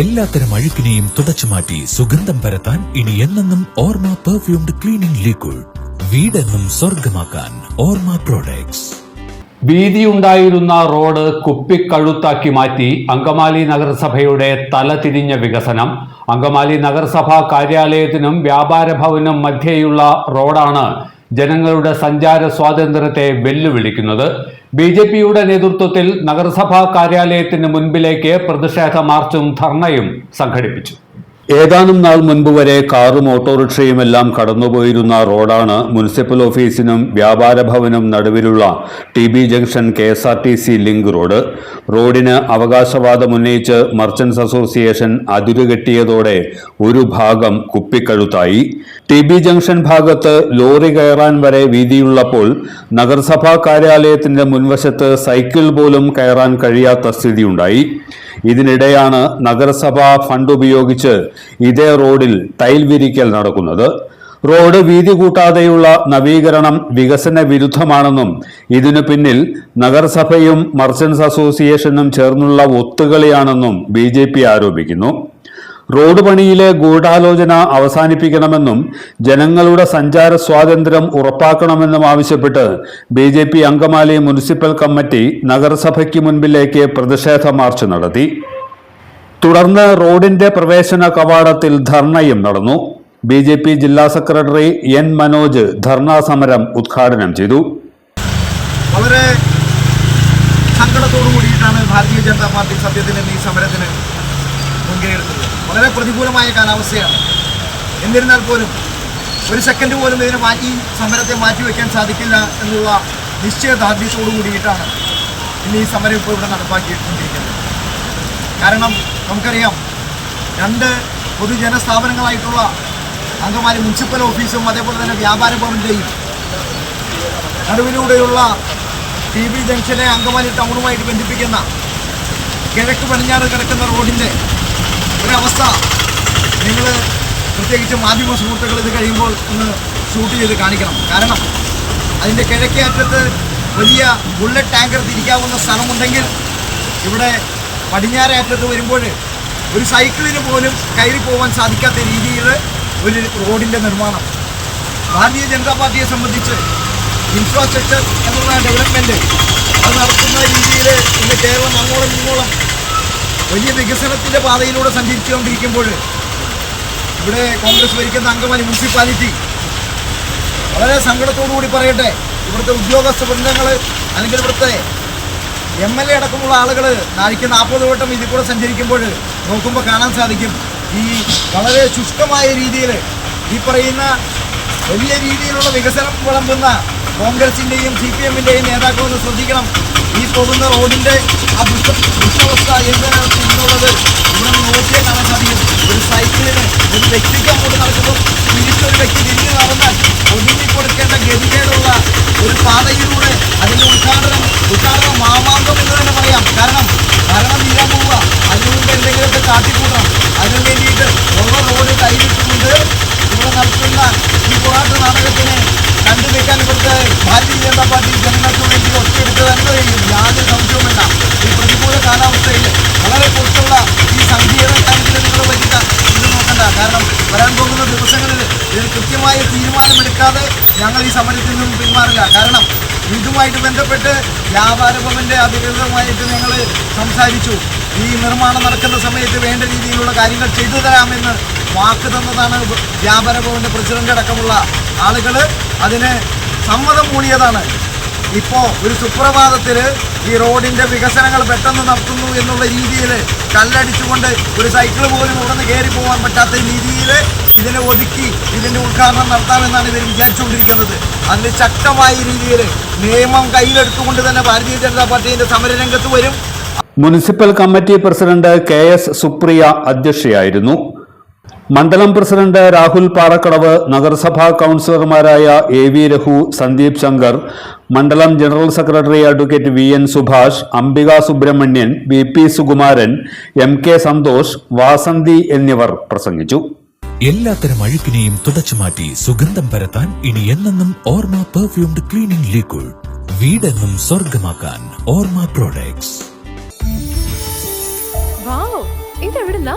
എല്ലാത്തരം അഴുക്കിനെയും തുടച്ചു മാറ്റി സുഗന്ധം പരത്താൻ ഇനി എന്നെന്നും ഓർമ്മ പെർഫ്യൂംഡ് ക്ലീനിംഗ് ലിക്വിഡ് വീടെന്നും സ്വർഗമാക്കാൻ ഓർമ്മ പ്രോഡക്ട്സ് വീതിയുണ്ടായിരുന്ന റോഡ് കുപ്പിക്കഴുത്താക്കി മാറ്റി അങ്കമാലി നഗരസഭയുടെ തലതിരിഞ്ഞ വികസനം. അങ്കമാലി നഗരസഭാ കാര്യാലയത്തിനും വ്യാപാര ഭവനും മധ്യേയുള്ള റോഡാണ് ജനങ്ങളുടെ സഞ്ചാര സ്വാതന്ത്ര്യത്തെ വെല്ലുവിളിക്കുന്നത്. ബി ജെ പിയുടെ നേതൃത്വത്തിൽ നഗരസഭാ കാര്യാലയത്തിന് മുൻപിലേക്ക് പ്രതിഷേധ മാർച്ചും ധർണയും സംഘടിപ്പിച്ചു. ഏതാനും നാൾ മുൻപ് വരെ കാറും ഓട്ടോറിക്ഷയും എല്ലാം കടന്നുപോയിരുന്ന റോഡാണ് മുനിസിപ്പൽ ഓഫീസിനും വ്യാപാര ഭവനും നടുവിലുള്ള T B junction K S R T C link road. റോഡിന് അവകാശവാദം ഉന്നയിച്ച് മർച്ചന്റ്സ് അസോസിയേഷൻ അതിരുകെട്ടിയതോടെ ഒരു ഭാഗം കുപ്പിക്കഴുത്തായി. ടി ബി ജംഗ്ഷൻ ഭാഗത്ത് ലോറി കയറാൻ വരെ വീതിയുള്ളപ്പോൾ നഗരസഭാ കാര്യാലയത്തിന്റെ മുൻവശത്ത് സൈക്കിൾ പോലും കയറാൻ കഴിയാത്ത സ്ഥിതിയുണ്ടായി. ഇതിനിടെയാണ് നഗരസഭാ ഫണ്ട് ഉപയോഗിച്ച് ഇതേ റോഡിൽ ടൈൽ വിരിക്കൽ നടക്കുന്നത്. റോഡ് വീതി കൂട്ടാതെയുള്ള നവീകരണം വികസന വിരുദ്ധമാണെന്നും ഇതിനു പിന്നിൽ നഗരസഭയും മർച്ചൻസ് അസോസിയേഷനും ചേർന്നുള്ള ഒത്തുകളിയാണെന്നും ബി ആരോപിക്കുന്നു. റോഡ് പണിയിലെ ഗൂഢാലോചന അവസാനിപ്പിക്കണമെന്നും ജനങ്ങളുടെ സഞ്ചാര സ്വാതന്ത്ര്യം ഉറപ്പാക്കണമെന്നും ആവശ്യപ്പെട്ട് B J P Angamaly municipal committee നഗരസഭയ്ക്ക് മുൻപിലേക്ക് പ്രതിഷേധ മാർച്ച് നടത്തി. തുടർന്ന് റോഡിന്റെ പ്രവേശന കവാടത്തിൽ ധർണയും നടന്നു. ബി ജെ പി ജില്ലാ സെക്രട്ടറി എൻ മനോജ് ധർണാ സമരം ഉദ്ഘാടനം ചെയ്തു. വളരെ സങ്കടത്തോടു കൂടിയിട്ടാണ് ഭാരതീയ ജനതാ പാർട്ടി സത്യത്തിൽ ഈ സമരത്തിന് മുൻകൈയെടുത്തത്. വളരെ പ്രതികൂലമായ കാലാവസ്ഥയാണ്. എന്നിരുന്നാൽ പോലും ഒരു സെക്കൻഡ് പോലും ഇതിനെ മാറ്റി സമരത്തെ മാറ്റിവെക്കാൻ സാധിക്കില്ല എന്നുള്ള നിശ്ചയദാർഢ്യത്തോടു കൂടിയിട്ടാണ് ഇന്ന് ഈ സമരം ഇപ്പോൾ ഇവിടെ നടപ്പാക്കിക്കൊണ്ടിരിക്കുന്നത്. കാരണം നമുക്കറിയാം രണ്ട് പൊതുജന സ്ഥാപനങ്ങളായിട്ടുള്ള അങ്കമാലി മുനിസിപ്പൽ ഓഫീസും അതേപോലെ തന്നെ വ്യാപാര ഭവന്റെയും നടുവിലൂടെയുള്ള ടി ബി ജംഗ്ഷനെ അങ്കമാലി ടൗണുമായിട്ട് ബന്ധിപ്പിക്കുന്ന കിഴക്ക് പടിഞ്ഞാറ് കിടക്കുന്ന റോഡിന്റെ ഒരവസ്ഥ നിങ്ങൾ പ്രത്യേകിച്ച് മാധ്യമ സുഹൃത്തുക്കൾ ഇത് കഴിയുമ്പോൾ ഒന്ന് ഷൂട്ട് ചെയ്ത് കാണിക്കണം. കാരണം അതിന്റെ കിഴക്കേ അറ്റത്ത് വലിയ ബുള്ളറ്റ് ടാങ്കർ തിരിക്കാവുന്ന സ്ഥലമുണ്ടെങ്കിൽ ഇവിടെ പടിഞ്ഞാറേ അറ്റത്ത് വരുമ്പോൾ ഒരു സൈക്കിളിന് പോലും കയറി പോകാൻ സാധിക്കാത്ത രീതിയിൽ ഒരു റോഡിന്റെ നിർമ്മാണം. ഭാരതീയ ജനതാ പാർട്ടിയെ സംബന്ധിച്ച് ഇൻഫ്രാസ്ട്രക്ചർ എന്നുള്ള ഡെവലപ്മെന്റ് അത് നടത്തുന്ന രീതിയിൽ ഇന്ന് കേരളം അങ്ങോളം ഇങ്ങോളം വലിയ വികസനത്തിന്റെ പാതയിലൂടെ സഞ്ചരിച്ചുകൊണ്ടിരിക്കുമ്പോൾ ഇവിടെ കോൺഗ്രസ് ഭരിക്കുന്ന അങ്കമാലി മുനിസിപ്പാലിറ്റി. വളരെ സങ്കടത്തോടുകൂടി പറയട്ടെ ഇവിടുത്തെ ഉദ്യോഗസ്ഥ വൃന്ദങ്ങൾ അല്ലെങ്കിൽ ഇവിടുത്തെ എം എൽ എ അടക്കമുള്ള ആളുകൾ നാഴിക്ക് നാൽപ്പത് വട്ടം ഇതിൽ കൂടെ സഞ്ചരിക്കുമ്പോൾ നോക്കുമ്പോൾ കാണാൻ സാധിക്കും. ഈ വളരെ ശുഷ്കമായ രീതിയിൽ ഈ പറയുന്ന വലിയ രീതിയിലുള്ള വികസനം വിളമ്പുന്ന കോൺഗ്രസിന്റെയും സി പി എമ്മിന്റെയും നേതാക്കളൊന്ന് ശ്രദ്ധിക്കണം. ഈ പോകുന്ന റോഡിന്റെ ആ ദുഷ്ട ദുഷ്ടവസ്ഥ എന്തിനാണ് എന്നുള്ളത് ഇവിടെ നോക്കിയാൽ കാണാൻ സാധിക്കും. ഒരു സൈക്കിളിന് ഒരു വ്യക്തിക്ക് അങ്ങോട്ട് നടക്കുമ്പോൾ തിരിച്ചൊരു വ്യക്തി തിരിഞ്ഞ് നടന്നാൽ ഒതുങ്ങി കൊടുക്കേണ്ട ഗതികേടുള്ള ഒരു പാതയിലൂടെ അതിന്റെ ഉദ്ഘാടനം ഉദ്ഘാടനം മാമാങ്കം എന്ന് തന്നെ പറയാം കാരണം ഭരണം തീരാൻ പോവുക അതിനു മുമ്പ് എന്തെങ്കിലുമൊക്കെ കാട്ടിക്കൂട്ടണം അതിനു വേണ്ടിയിട്ട് ഉള്ള റോഡ് കൈവിട്ടുകൊണ്ട് ഇവിടെ നടത്തുന്ന ഈ പോരാട്ട നാടകത്തിന് കണ്ടു നിൽക്കാൻ ഇവിടുത്തെ ഭാരതീയ ജനതാ പാർട്ടി ജനങ്ങൾക്ക് വേണ്ടി ഒറ്റയെടുത്ത് തന്നെ യാതൊരു സംശയവും വേണ്ട. ഈ പ്രതികൂല കാലാവസ്ഥയിൽ വളരെ പുറത്തുള്ള ഈ സംഘീയത കാര്യത്തിൽ നിങ്ങൾ വലിയ ഇത് നോക്കണ്ട. കാരണം വരാൻ പോകുന്ന ദിവസങ്ങളിൽ ഇതിന് കൃത്യമായ തീരുമാനമെടുക്കാതെ ഞങ്ങൾ ഈ സമരത്തിൽ നിന്നും പിന്മാറില്ല. കാരണം ഇതുമായിട്ട് ബന്ധപ്പെട്ട് വ്യാപാര ഭവന്റെ അധികൃതമായിട്ട് ഞങ്ങൾ സംസാരിച്ചു. ഈ നിർമ്മാണം നടക്കുന്ന സമയത്ത് വേണ്ട രീതിയിലുള്ള കാര്യങ്ങൾ ചെയ്തു തരാമെന്ന് വാക്ക് തന്നതാണ് വ്യാപാര ഭവന്റെ പ്രസിഡന്റ് അടക്കമുള്ള ആളുകൾ അതിന് സമ്മതം മൂടിയതാണ് ഇപ്പോൾ ഒരു സുപ്രഭാതത്തിൽ ഈ റോഡിന്റെ വികസനങ്ങൾ പെട്ടെന്ന് നടത്തുന്നു എന്നുള്ള രീതിയിൽ കല്ലടിച്ചുകൊണ്ട് ഒരു സൈക്കിൾ പോലും ഇവിടെ കയറി പോകാൻ പറ്റാത്ത രീതിയിൽ ഇതിനെ ഒതുക്കി ഇതിന്റെ ഉദ്ഘാടനം നടത്താമെന്നാണ് ഇവർ വിചാരിച്ചുകൊണ്ടിരിക്കുന്നത്. അതിന് ശക്തമായ രീതിയിൽ നിയമം കയ്യിലെടുത്തുകൊണ്ട് തന്നെ ഭാരതീയ ജനതാ പാർട്ടിയുടെ സമരരംഗത്ത് വരും. Municipal committee president K S Supriya അധ്യക്ഷയായിരുന്നു. മണ്ഡലം പ്രസിഡന്റ് രാഹുൽ പാറക്കടവ് നഗരസഭാ കൗൺസിലർമാരായ എ വി രഘു സന്ദീപ് ശങ്കർ മണ്ഡലം general secretary advocate V N Subhash Ambika Subramanian V P Sukumaran M K Santhosh Vasanthi എന്നിവർ പ്രസംഗിച്ചു. എല്ലാത്തരം അഴുക്കിനെയും തുടച്ചു മാറ്റി സുഗന്ധം പരത്താൻ ഇനി എന്നെന്നും ഓർമ്മ പെർഫ്യൂംഡ് ക്ലീനിംഗ് ലിക്വിഡ് വീടെന്നും സ്വർഗമാക്കാൻ ഓർമ്മ പ്രോഡക്ട്സ് വാവ് ഇതെവിടുന്നാ?